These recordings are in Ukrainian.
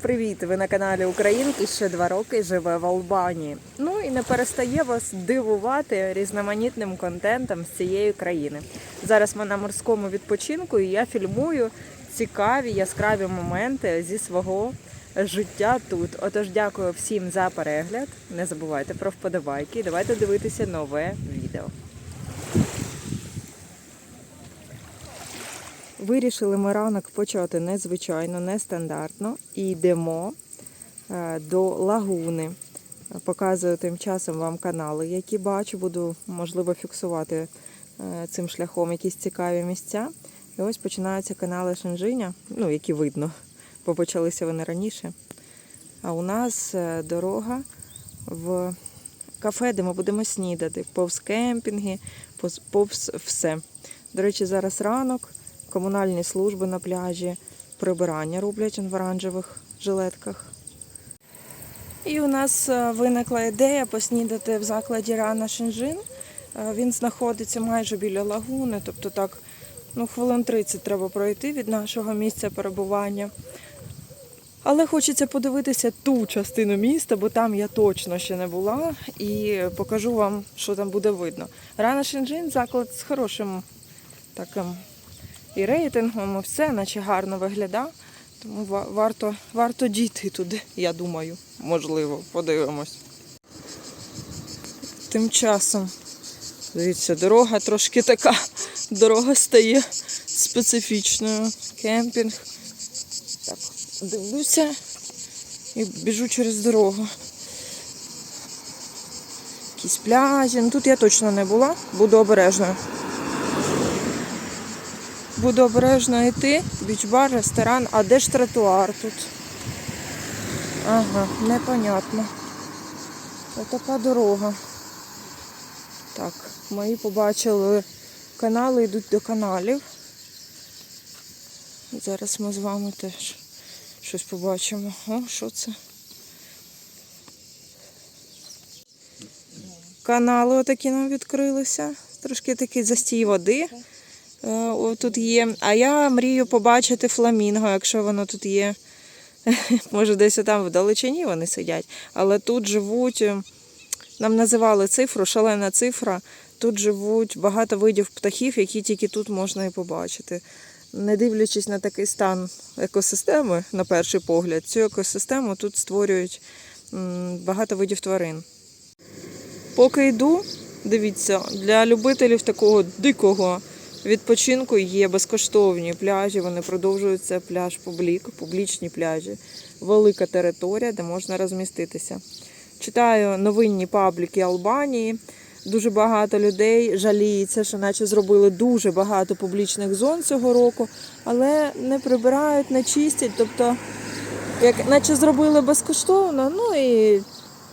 привіт! Ви на каналі Українки ще два роки живе в Албанії. Ну і не перестає вас дивувати різноманітним контентом з цієї країни. Зараз ми на морському відпочинку і я фільмую цікаві яскраві моменти зі свого життя тут. Отож, дякую всім за перегляд. Не забувайте про вподобайки. Давайте дивитися нове відео. Вирішили ми ранок почати незвичайно, нестандартно і йдемо е, до лагуни. Показую тим часом вам канали, які бачу. Буду, можливо, фіксувати е, цим шляхом якісь цікаві місця. І ось починаються канали Шенжиня, ну, які видно, бо почалися вони раніше. А у нас е, дорога в кафе, де ми будемо снідати, повз кемпінги, повз- все. До речі, зараз ранок комунальні служби на пляжі, прибирання роблять в оранжевих жилетках. І у нас е, виникла ідея поснідати в закладі Рана Шенжин. Е, Він знаходиться майже біля лагуни, тобто так, ну, хвилин 30 треба пройти від нашого місця перебування. Але хочеться подивитися ту частину міста, бо там я точно ще не була, і покажу вам, що там буде видно. Рана Шенжин заклад з хорошим таким і рейтингом, і все, наче гарно виглядає. Тому варто, варто дійти туди, я думаю. Можливо, подивимось. Тим часом, дивіться, дорога трошки така. Дорога стає специфічною. Кемпінг. Так, дивлюся і біжу через дорогу. Якісь пляжі. Ну, тут я точно не була, буду обережною. Буду обережно йти. Біч-бар, ресторан. А де ж тротуар тут? Ага, непонятно. Отака дорога. Так, мої побачили канали, йдуть до каналів. Зараз ми з вами теж щось побачимо. О, що це? Канали отакі нам відкрилися. Трошки такий застій води. Е, тут є. А я мрію побачити фламінго, якщо воно тут є. Може, десь там вдалечині вони сидять. Але тут живуть, е, нам називали цифру, шалена цифра. Тут живуть багато видів птахів, які тільки тут можна і побачити. Не дивлячись на такий стан екосистеми, на перший погляд, цю екосистему тут створюють багато видів тварин. Поки йду, дивіться, для любителів такого дикого відпочинку є безкоштовні пляжі. Вони продовжують це пляж публік, публічні пляжі. Велика територія, де можна розміститися. Читаю новинні пабліки Албанії. Дуже багато людей жаліється, що наче зробили дуже багато публічних зон цього року, але не прибирають, не чистять. Тобто, як наче зробили безкоштовно, ну і,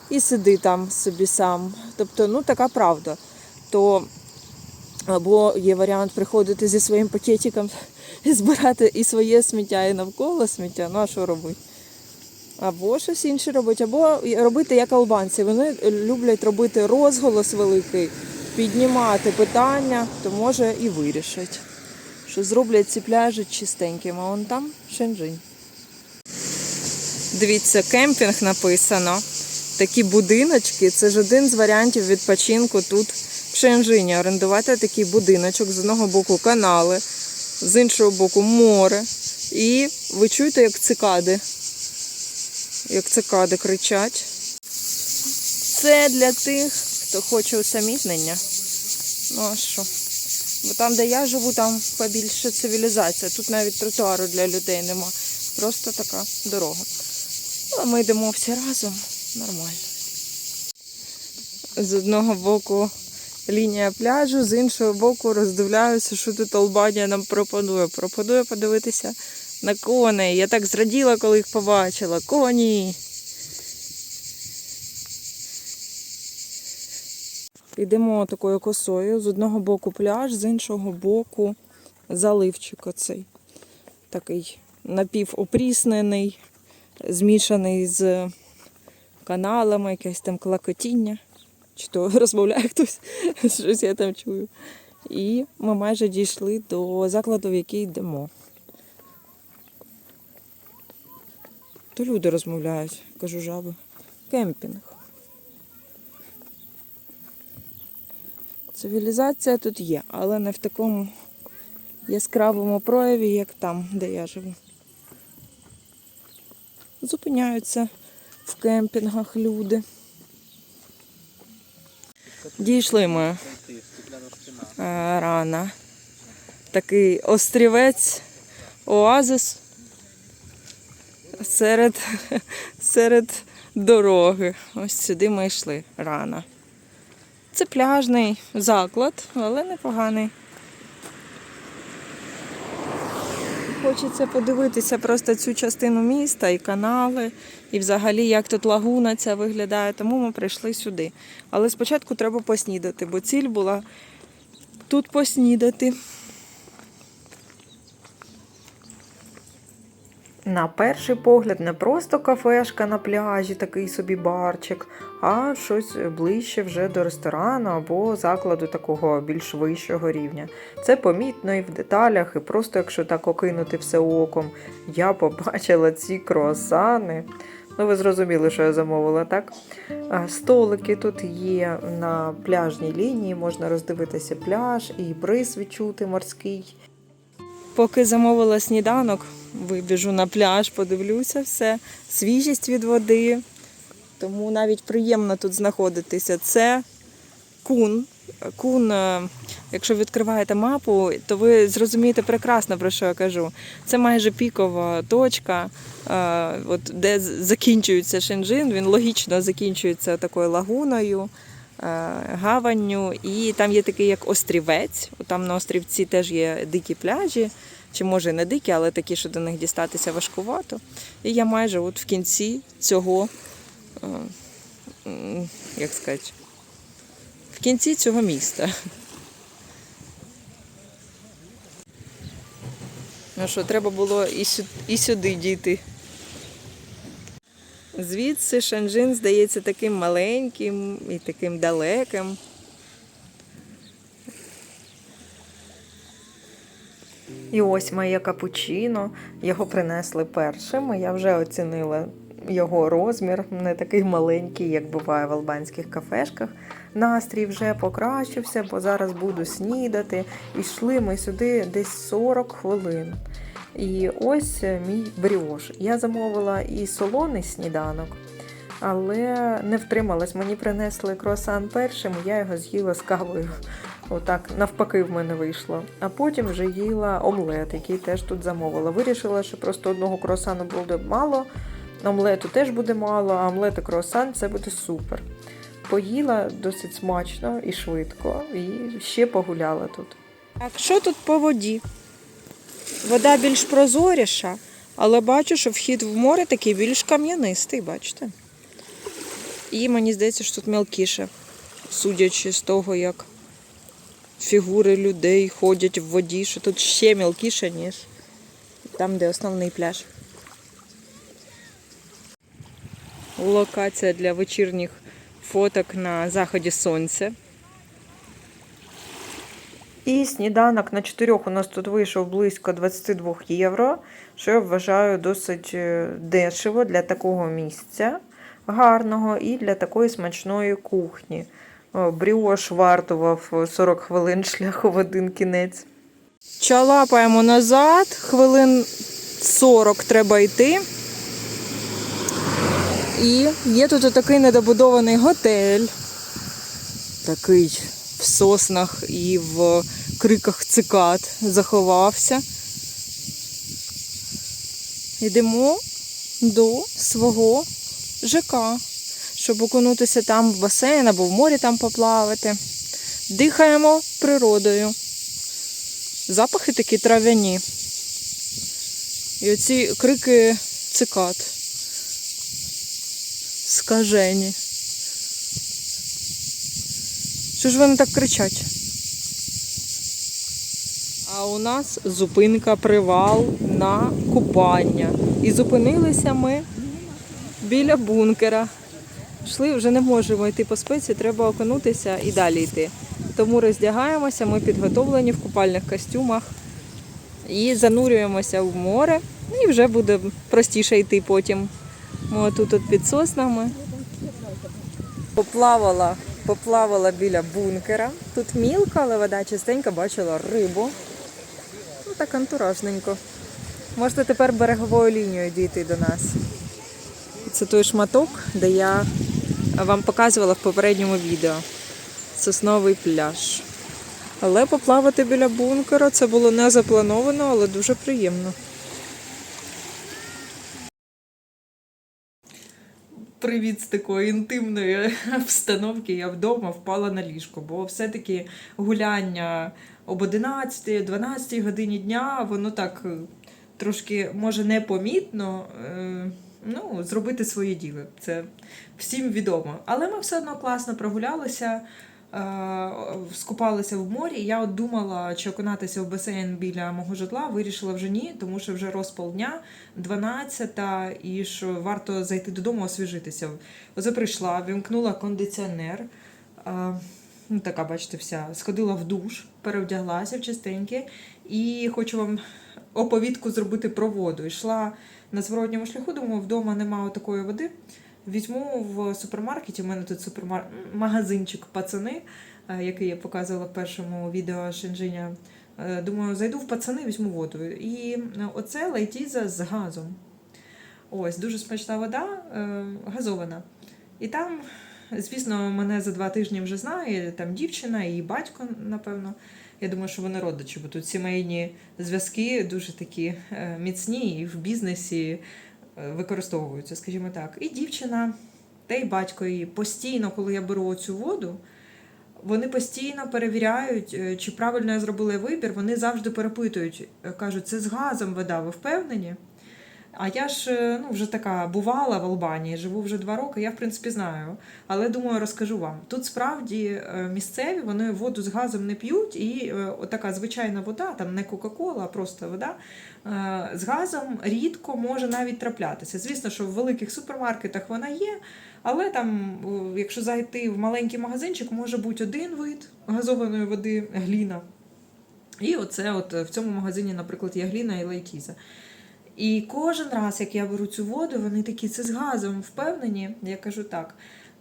і сиди там собі сам. Тобто, ну така правда. То або є варіант приходити зі своїм пакетиком і збирати і своє сміття, і навколо сміття. Ну а що робити? Або щось інше робити, або робити як албанці. Вони люблять робити розголос великий, піднімати питання, то може і вирішать, що зроблять ці пляжі чистенькими. А вон там Шенжинь. Дивіться, кемпінг написано. Такі будиночки. Це ж один з варіантів відпочинку тут Шенжині. Орендувати такий будиночок. З одного боку канали, з іншого боку море. І ви чуєте, як цикади. Як цикади кричать. Це для тих, хто хоче усамітнення. Ну а що? Бо там, де я живу, там побільше цивілізація. Тут навіть тротуару для людей нема. Просто така дорога. Але ми йдемо всі разом. Нормально. З одного боку лінія пляжу, з іншого боку роздивляюся, що тут Албанія нам пропонує. Пропонує подивитися на коней. Я так зраділа, коли їх побачила. Коні. Йдемо такою косою. З одного боку пляж, з іншого боку заливчик оцей. Такий напівопріснений, змішаний з каналами, якесь там клакотіння. Чи то розмовляє хтось, щось я там чую. І ми майже дійшли до закладу, в який йдемо. То люди розмовляють, кажу жаби. Кемпінг. Цивілізація тут є, але не в такому яскравому прояві, як там, де я живу. Зупиняються в кемпінгах люди. Дійшли ми Рана. рано. Такий острівець, оазис серед, серед дороги. Ось сюди ми йшли рано. Це пляжний заклад, але непоганий. Хочеться подивитися просто цю частину міста і канали, і взагалі як тут лагуна ця виглядає, тому ми прийшли сюди. Але спочатку треба поснідати, бо ціль була тут поснідати. На перший погляд не просто кафешка на пляжі, такий собі барчик, а щось ближче вже до ресторану або закладу такого більш вищого рівня. Це помітно і в деталях, і просто якщо так окинути все оком, я побачила ці круасани. Ну, ви зрозуміли, що я замовила, так? Столики тут є на пляжній лінії, можна роздивитися пляж і бриз відчути морський. Поки замовила сніданок, вибіжу на пляж, подивлюся все, свіжість від води. Тому навіть приємно тут знаходитися. Це кун. Кун, е, якщо відкриваєте мапу, то ви зрозумієте прекрасно, про що я кажу. Це майже пікова точка, е, от де закінчується Шенджин. Він логічно закінчується такою лагуною, гаванню. І там є такий як острівець. Там на острівці теж є дикі пляжі, чи може не дикі, але такі, що до них дістатися важкувато. І я майже от в кінці цього, е, як сказати, в кінці цього міста. Ну що, треба було і сюди дійти. Звідси Шанджин здається таким маленьким і таким далеким. І ось моє капучино. Його принесли першим. Я вже оцінила його розмір, не такий маленький, як буває в албанських кафешках. Настрій вже покращився, бо зараз буду снідати. І йшли ми сюди десь 40 хвилин. І ось е, мій бріош. Я замовила і солоний сніданок, але не втрималась. Мені принесли круасан першим, я його з'їла з кавою. Отак, навпаки, в мене вийшло. А потім вже їла омлет, який теж тут замовила. Вирішила, що просто одного круасану буде мало, омлету теж буде мало, а омлет і круасан це буде супер. Поїла досить смачно і швидко, і ще погуляла тут. Так, що тут по воді? Вода більш прозоріша, але бачу, що вхід в море такий більш кам'янистий, бачите? І мені здається, що тут мілкіше, судячи з того, як фігури людей ходять в воді, що тут ще мілкіше, ніж там, де основний пляж. Локація для вечірніх фоток на заході сонця. І сніданок на чотирьох у нас тут вийшов близько 22 євро, що я вважаю досить е, дешево для такого місця гарного і для такої смачної кухні. Бріош вартував 40 хвилин шляху в один кінець. Чалапаємо назад, хвилин 40 треба йти. І є тут такий недобудований готель. Такий в соснах і в криках цикад заховався. Йдемо до свого ЖК, щоб окунутися там в басейн або в морі там поплавати. Дихаємо природою. Запахи такі трав'яні. І оці крики цикад. Скажені. Що ж вони так кричать? А у нас зупинка привал на купання. І зупинилися ми біля бункера. Йшли, вже не можемо йти по спеці, треба окунутися і далі йти. Тому роздягаємося, ми підготовлені в купальних костюмах і занурюємося в море, і вже буде простіше йти потім Ми тут от під соснами. Поплавала, поплавала біля бункера. Тут мілка, але вода чистенька, бачила рибу. Ну так антуражненько. Можете тепер береговою лінією дійти до нас. Це той шматок, де я вам показувала в попередньому відео. Сосновий пляж. Але поплавати біля бункера це було не заплановано, але дуже приємно. Привіт з такої інтимної обстановки. Я вдома впала на ліжко, бо все-таки гуляння об 11-12 годині дня, воно так е, трошки може непомітно е, ну, зробити своє діло. Це всім відомо. Але ми все одно класно прогулялися. Е, Скупалися в морі. Я от думала, чи окунатися в басейн біля мого житла. Вирішила вже ні, тому що вже розпал дня, 12 і що варто зайти додому, освіжитися. Оце прийшла, вімкнула кондиціонер. е, Ну, така, бачите, вся. Сходила в душ, перевдяглася в чистеньке і хочу вам оповідку зробити про воду. Йшла на зворотньому шляху, думаю, вдома немає такої води. Візьму в супермаркеті. У мене тут супермар... магазинчик пацани, е, який я показувала в першому відео Шенжиня. Е, Думаю, зайду в пацани, візьму воду. І е, оце лайтіза з газом. Ось, дуже смачна вода, газована. І там, звісно, мене за два тижні вже знає, там дівчина і батько, напевно. Я думаю, що вони родичі, бо тут сімейні зв'язки дуже такі міцні і в бізнесі використовуються, скажімо так. І дівчина, та й батько її постійно, коли я беру цю воду, вони постійно перевіряють, е, чи правильно я зробила вибір. Вони завжди перепитують, е, кажуть, це з газом вода, ви впевнені? А я ж е, ну, вже така бувала в Албанії, живу вже два роки, я в принципі знаю. Але думаю, розкажу вам. Тут справді е, місцеві вони воду з газом не п'ють, і е, отака звичайна вода, там не Кока-Кола, а просто вода з газом рідко може навіть траплятися. Звісно, що в великих супермаркетах вона є, але там, якщо зайти в маленький магазинчик, може бути один вид газованої води гліна. І оце от в цьому магазині, наприклад, є гліна і лайтіза. І кожен раз, як я беру цю воду, вони такі, це з газом впевнені. Я кажу так.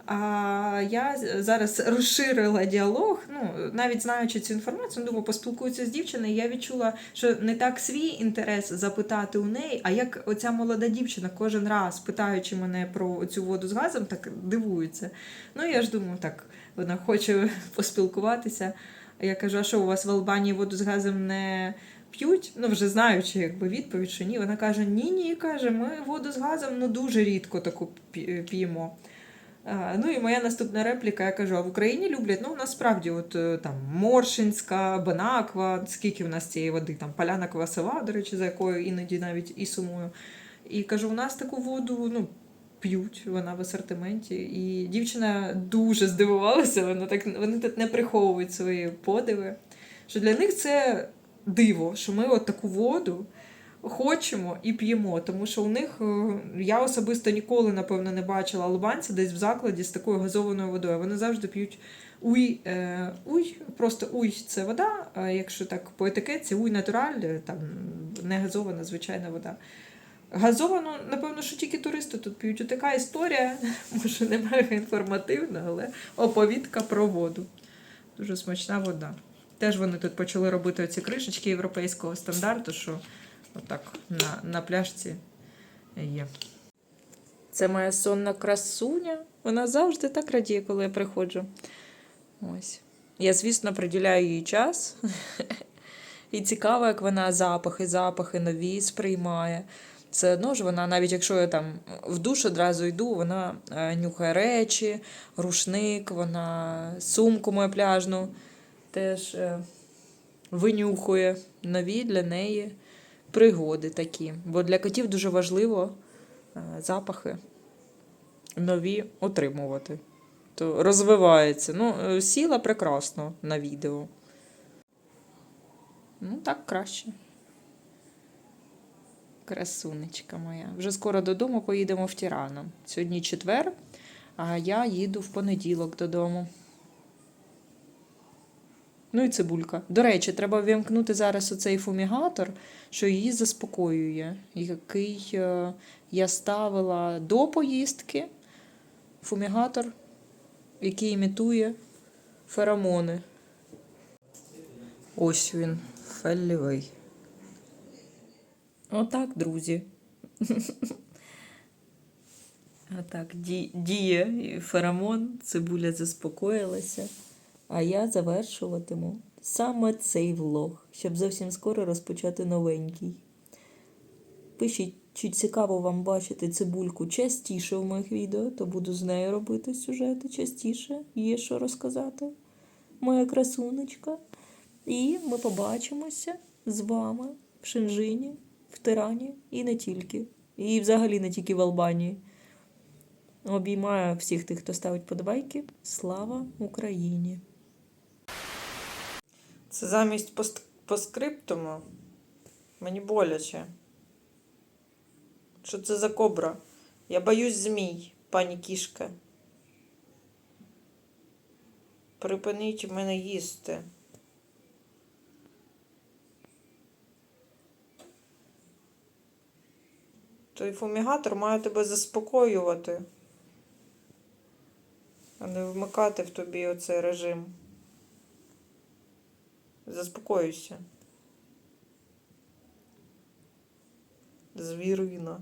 А я зараз розширила діалог, ну навіть знаючи цю інформацію, думаю, поспілкуюся з дівчиною. Я відчула, що не так свій інтерес запитати у неї, а як оця молода дівчина кожен раз, питаючи мене про цю воду з газом, так дивується. Ну я ж думаю, так вона хоче поспілкуватися. Я кажу, а що у вас в Албанії воду з газом не п'ють? Ну вже знаючи, якби відповідь, що ні. Вона каже: Ні, ні, каже, ми воду з газом ну дуже рідко таку п'ємо. Ну і моя наступна репліка, я кажу, а в Україні люблять, ну насправді, от е, там Моршинська, Банаква, скільки в нас цієї води, там Поляна Квасова, до речі, за якою іноді навіть і сумую. І кажу, у нас таку воду, ну. П'ють, вона в асортименті. І дівчина дуже здивувалася, вона так вони тут не приховують свої подиви. Що для них це диво, що ми от таку воду хочемо і п'ємо. Тому що у них е, я особисто ніколи, напевно, не бачила албанця десь в закладі з такою газованою водою. Вони завжди п'ють уй, е, уй, просто уй це вода. Якщо так по етикетці, уй натураль, е, там не газована, звичайна вода. Газовану, напевно, що тільки туристи тут п'ють. Така історія, може, не мега інформативна, але оповідка про воду. Дуже смачна вода. Теж вони тут почали робити оці кришечки європейського стандарту, що отак на, на пляжці є. Це моя сонна красуня. Вона завжди так радіє, коли я приходжу. Ось. Я, звісно, приділяю їй час. І цікаво, як вона запахи, запахи нові сприймає. Все одно ж вона, навіть якщо я там в душ одразу йду, вона е, нюхає речі, рушник, вона сумку мою пляжну теж е, винюхує нові для неї пригоди такі. Бо для котів дуже важливо е, запахи нові отримувати. То розвивається. Ну, е, сіла прекрасно на відео. Ну, так краще. Красунечка моя. Вже скоро додому поїдемо в Тірану. Сьогодні четвер, а я їду в понеділок додому. Ну і цибулька. До речі, треба вимкнути зараз оцей фумігатор, що її заспокоює, який е, я ставила до поїздки. Фумігатор, який імітує феромони. Ось він, феллівий. Отак, друзі. Отак, ді, діє феромон, цибуля заспокоїлася. А я завершуватиму саме цей влог, щоб зовсім скоро розпочати новенький. Пишіть, чи цікаво вам бачити цибульку частіше в моїх відео, то буду з нею робити сюжети частіше. Є що розказати. Моя красунечка. І ми побачимося з вами в Шенжині, в Тирані і не тільки. І взагалі не тільки в Албанії. Обіймаю всіх тих, хто ставить подобайки. Слава Україні! Це замість пост- поскриптуму. Мені боляче. Що це за кобра? Я боюсь змій, пані кішка. Припиніть мене їсти. Той фумігатор має тебе заспокоювати, а не вмикати в тобі оцей режим. Заспокоюйся. Звірина.